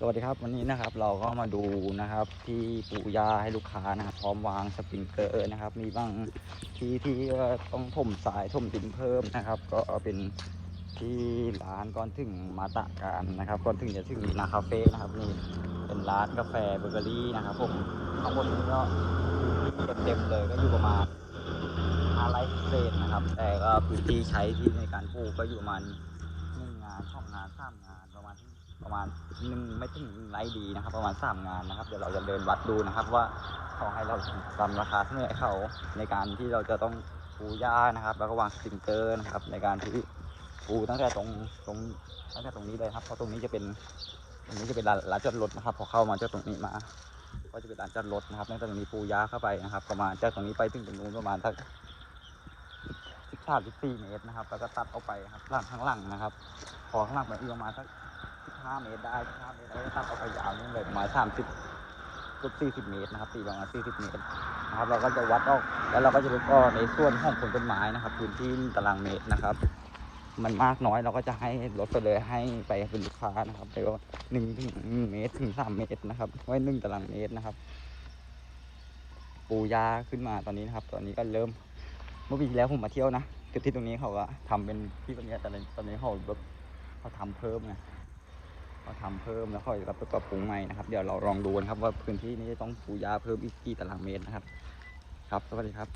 สวัสดีครับวันนี้นะครับเราก็มาดูนะครับที่ปูยาให้ลูกค้านะครับพร้อมวางสปริงเกอร์นะครับ มีบางที่ที่ต้องถมสายถมดินเพิ่มนะครับ ก็เป็นที่ร้านก่อนถึงมาตะการนะครับ ก่อนถึงจะถึงนาคาเฟ่นะครับนี่เป็นร้านกาแฟเบเกอรี่นะครับผมข้างบนนี้ก็เต็มๆเลยก็อยู่ประมาณ5ไร่เศษนะครับ แต่ก็พื้นที่ใช้ที่ในการปลูกก็อยู่ประมาณหนึ่งงานสองงานสามงานประมาณ ประมาณหนึ่งไม่ถึงหนึ่งไรดีนะครับ ประมาณสามงานนะครับ เดี๋ยวเราจะเดินวัดดูนะครับ ว่าเขาให้เราตามราคาเท่าไหร่เขาในการที่เราจะต้องปูหญ้านะครับ แล้วก็วางสปริงเกอร์นะครับ ในการที่ปูตั้งแต่ตรงตรงตั้งแต่ตรงนี้เลยครับเพราะตรงนี้จะเป็นตรงนี้จะเป็นลานลานจอดรถนะครับ พอเข้ามาจากตรงนี้มา ก็จะเป็นลานจอดรถนะครับตั้งแต่ตรงนี้ปูหญ้าเข้าไปนะครับ ประมาณจากตรงนี้ไปถึงตรงนู้นประมาณสักสิบสามสิบสี่เมตรนะครับ แล้วก็ตัดออกไปครับหลังข้างหลังนะครับ พอข้างหลังไปอีกประมาณสัก 15เมตรได้15เมตรแล้วตัดออกไปยาวนู่เลยประมาณ30เกือบ40เมตรนะครับตีประมาณ40เมตรนะครับเราก็จะวัดออกแล้วเราก็จะไปก็ในส่วนของผลต้นไม้นะครับ พื้นที่ตารางเมตรนะครับ มันมากน้อยเราก็จะให้ลดไปเลยให้ไปเป็นลูกค้านะครับไปว่าหนึ่งถึงหนึ่งเมตรถึงสามเมตรนะครับ ไว้หนึ่งตารางเมตรนะครับ ปูยาขึ้นมาตอนนี้นะครับ ตอนนี้ก็เริ่มเมื่อปีที่แล้วผมมาเที่ยวนะคือที่ตรงนี้เขาก็ทำเป็นที่ตรงนี้แต่ตอนนี้เขาแบบเขาทำเพิ่มไง เราทำเพิ่มแล้วค่อยรับไปปรับปรุงใหม่นะครับ เดี๋ยวเราลองดูนะครับว่าพื้นที่นี้จะต้องปูยาเพิ่มอีกกี่ตารางเมตรนะครับ ครับสวัสดีครับ